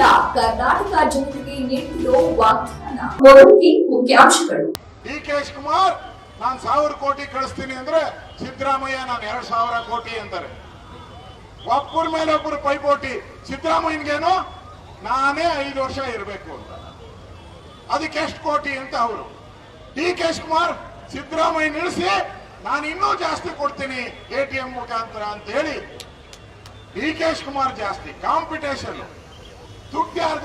ಮಾತ್ರವಲ್ಲ ಕರ್ನಾಟಕ ಜನತೆಗೆ ನೀಡಿರೋ ವಾಗ್ದಾನ ಮುಖ್ಯಾಂಶಗಳು. ಡಿ ಕೆ ಶಿವಕುಮಾರ್, ನಾನ್ ಸಾವಿರ ಕೋಟಿ ಕಳಿಸ್ತೀನಿ ಅಂದ್ರೆ ಸಿದ್ದರಾಮಯ್ಯ ನಾನು ಎರಡ್ ಸಾವಿರ ಕೋಟಿ ಅಂತಾರೆ. ಒಬ್ಬರ ಮೇಲೆ ಒಬ್ಬರು ಪೈಪೋಟಿ, ಸಿದ್ದರಾಮಯ್ಯನಿಗೇನು? ನಾನೇ ಐದು ವರ್ಷ ಇರಬೇಕು ಅಂತ. ಅದಕ್ಕೆ ಎಷ್ಟು ಕೋಟಿ ಅಂತ ಅವರು. ಡಿ ಕೆ ಶಿವಕುಮಾರ್, ಸಿದ್ದರಾಮಯ್ಯ ನಿಲ್ಲಿಸಿ, ನಾನು ಇನ್ನೂ ಜಾಸ್ತಿ ಕೊಡ್ತೀನಿ ಎ ಟಿ ಎಂ ಮುಖಾಂತರ ಅಂತ ಹೇಳಿ. ಡಿ ಕೆ ಶಿವಕುಮಾರ್ ಜಾಸ್ತಿ, ಕಾಂಪಿಟೇಷನ್.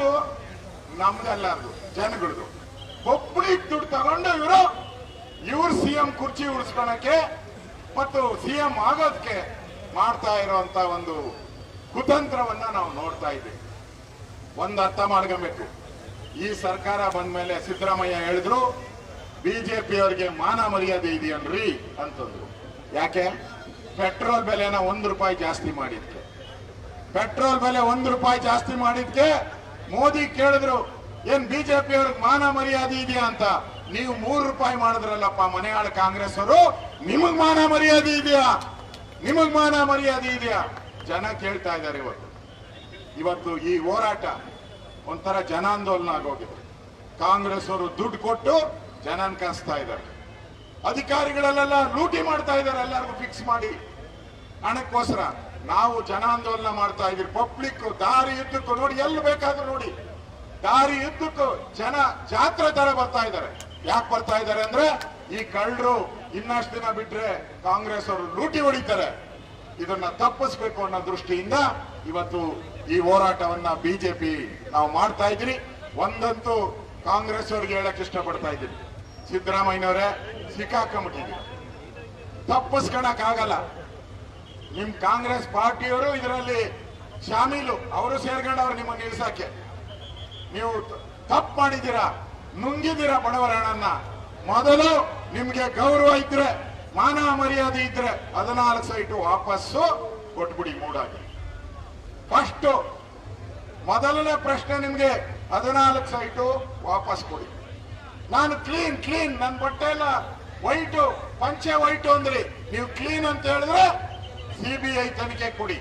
ಯಾರ್ದು ನಮ್ದೆಲ್ಲದು ಜನಗಳದು. ಒಬ್ಬಳಿಗೆ ದುಡ್ಡು ತಗೊಂಡು ಇವರು, ಇವ್ರು ಸಿಎಂ ಕುರ್ಚಿ ಉಳಿಸ್ಕೊಳಕ್ಕೆ ಮತ್ತು ಸಿಎಂ ಆಗೋದಕ್ಕೆ ಮಾಡ್ತಾ ಇರುವಂತ ಒಂದು ಕುತಂತ್ರವನ್ನ ನಾವು ನೋಡ್ತಾ ಇದ್ದೀವಿ. ಒಂದು ಅರ್ಥ ಮಾಡ್ಕೊಬೇಕು. ಈ ಸರ್ಕಾರ ಬಂದ ಮೇಲೆ ಸಿದ್ದರಾಮಯ್ಯ ಹೇಳಿದ್ರು ಬಿಜೆಪಿ ಅವರಿಗೆ ಮಾನ ಮರ್ಯಾದೆ ಇದೆಯನ್ರಿ ಅಂತಂದ್ರು. ಯಾಕೆ? ಪೆಟ್ರೋಲ್ ಬೆಲೆನ ಒಂದು ರೂಪಾಯಿ ಜಾಸ್ತಿ ಮಾಡಿದ್ಕೆ. ಪೆಟ್ರೋಲ್ ಬೆಲೆ ಒಂದು ರೂಪಾಯಿ ಜಾಸ್ತಿ ಮಾಡಿದ್ಕೆ ಮೋದಿ ಕೇಳಿದ್ರು, ಏನ್ ಬಿಜೆಪಿ ಅವ್ರಿಗೆ ಮಾನ ಮರ್ಯಾದೆ ಇದೆಯಾ ಅಂತ? ನೀವು ಮೂರು ರೂಪಾಯಿ ಮಾಡಿದ್ರಲ್ಲಪ್ಪ, ಮನೆಯಾಳ ಕಾಂಗ್ರೆಸ್ ಅವರು, ನಿಮಗ್ ಮಾನ ಮರ್ಯಾದೆ ಇದೆಯಾ? ನಿಮಗ್ ಮಾನ ಮರ್ಯಾದೆ ಇದೆಯಾ? ಜನ ಕೇಳ್ತಾ ಇದ್ದಾರೆ ಇವತ್ತು. ಇವತ್ತು ಈ ಹೋರಾಟ ಒಂಥರ ಜನಾಂದೋಲನ ಆಗೋಗಿದೆ. ಕಾಂಗ್ರೆಸ್ ಅವರು ದುಡ್ಡು ಕೊಟ್ಟು ಜನನ್ ಕಸ್ತಾ ಇದ್ದಾರೆ. ಅಧಿಕಾರಿಗಳಲ್ಲೆಲ್ಲ ಲೂಟಿ ಮಾಡ್ತಾ ಇದ್ದಾರೆ, ಎಲ್ಲರಿಗೂ ಫಿಕ್ಸ್ ಮಾಡಿ. ಹಣಕ್ಕೋಸ್ಕರ. ನಾವು ಜನಾಂದೋಲನ ಮಾಡ್ತಾ ಇದೀವಿ ಪಬ್ಲಿಕ್ ದಾರಿ ಇದ್ದಕ್ಕೂ ನೋಡಿ, ಎಲ್ಲಿ ಬೇಕಾದ್ರೂ ನೋಡಿ. ದಾರಿ ಇದ್ದಕ್ಕೂ ಜನ ಜಾತ್ರೆ ತರ ಬರ್ತಾ ಇದ್ದಾರೆ. ಯಾಕೆ ಬರ್ತಾ ಇದ್ದಾರೆ ಅಂದ್ರೆ, ಈ ಕಳ್ಳರು ಇನ್ನಷ್ಟು ದಿನ ಬಿಟ್ರೆ ಕಾಂಗ್ರೆಸ್ ಅವರು ಲೂಟಿ ಹೊಡಿತಾರೆ. ಇದನ್ನ ತಪ್ಪಿಸ್ಬೇಕು ಅನ್ನೋ ದೃಷ್ಟಿಯಿಂದ ಇವತ್ತು ಈ ಹೋರಾಟವನ್ನ ಬಿಜೆಪಿ ನಾವು ಮಾಡ್ತಾ ಇದ್ರಿ ಒಂದಂತೂ ಕಾಂಗ್ರೆಸ್ ಅವ್ರಿಗೆ ಹೇಳಕ್ ಇಷ್ಟಪಡ್ತಾ ಇದ್ದೀನಿ. ಸಿದ್ದರಾಮಯ್ಯನವರೇ ಸಿಕ್ಕಾಕೊಂಬಿಟ್ಟಿದ್ದೀವಿ ತಪ್ಪಿಸ್ಕೊಳಕ್ ಆಗಲ್ಲ. ನಿಮ್ ಕಾಂಗ್ರೆಸ್ ಪಾರ್ಟಿಯವರು ಇದರಲ್ಲಿ ಶಾಮೀಲು. ಅವರು ಸೇರ್ಕೊಂಡವ್ರು ನಿಮ್ಮ ನಿಲ್ಸಕ್ಕೆ. ನೀವು ತಪ್ಪು ಮಾಡಿದ್ದೀರಾ? ನುಂಗಿದ್ದೀರಾ ಬಡವರ ಮೊದಲು ನಿಮ್ಗೆ ಗೌರವ ಇದ್ರೆ, ಮಾನ ಮರ್ಯಾದೆ ಇದ್ರೆ ಹದಿನಾಲ್ಕು ಸೈಟು ವಾಪಸ್ಸು ಕೊಟ್ಬಿಡಿ ಮೂಡಾಗಿ. ಫಸ್ಟ್, ಮೊದಲನೇ ಪ್ರಶ್ನೆ ನಿಮ್ಗೆ ಹದಿನಾಲ್ಕು ಸೈಟು ವಾಪಸ್ ಕೊಡಿ. ನಾನು ಕ್ಲೀನ್ ಕ್ಲೀನ್ ನನ್ನ ಬಟ್ಟೆ ಎಲ್ಲ ವೈಟು, ಪಂಚೆ ವೈಟು ಅಂದ್ರಿ. ನೀವು ಕ್ಲೀನ್ ಅಂತ ಹೇಳಿದ್ರೆ ಸಿಬಿಐ ತನಿಖೆ ಕೊಡಿ.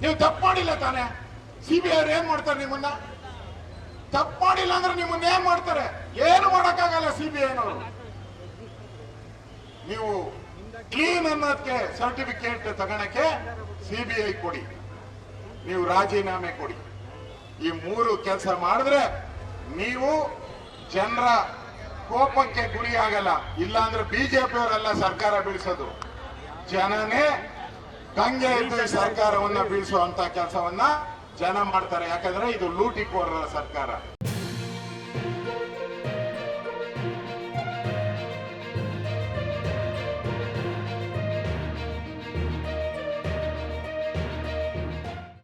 ನೀವು ತಪ್ಪು ಮಾಡಿಲ್ಲ ತಾನೆ? ಸಿಬಿಐ ಅವ್ರು ಏನ್ ಮಾಡ್ತಾರೆ ನಿಮ್ಮನ್ನ? ತಪ್ಪು ಮಾಡಿಲ್ಲ ಅಂದ್ರೆ ನಿಮ್ಮನ್ನ ಏನ್ ಮಾಡ್ತಾರೆ? ಏನು ಮಾಡಕ್ಕಾಗಲ್ಲ ಸಿಬಿಐನವರು ನೀವು ಕ್ಲೀನ್ ಅನ್ನೋದಕ್ಕೆ ಸರ್ಟಿಫಿಕೇಟ್ ತಗೊಳಕ್ಕೆ ಸಿಬಿಐ ಕೊಡಿ. ನೀವು ರಾಜೀನಾಮೆ ಕೊಡಿ. ಈ ಮೂರು ಕೆಲಸ ಮಾಡಿದ್ರೆ ನೀವು ಜನರ ಕೋಪಕ್ಕೆ ಗುರಿಯಾಗಲ್ಲ. ಇಲ್ಲಾಂದ್ರೆ ಬಿಜೆಪಿ ಅವರೆಲ್ಲ ಸರ್ಕಾರ ಬೀಳಿಸೋದು. ಜನನೇ ಗಂಗೆ ಇದ್ದು ಈ ಸರ್ಕಾರವನ್ನ ಬೀಳಿಸುವಂತ ಕೆಲಸವನ್ನ ಜನ ಮಾಡ್ತಾರೆ. ಯಾಕಂದ್ರೆ ಇದು ಲೂಟಿಕೋರರ ಸರ್ಕಾರ.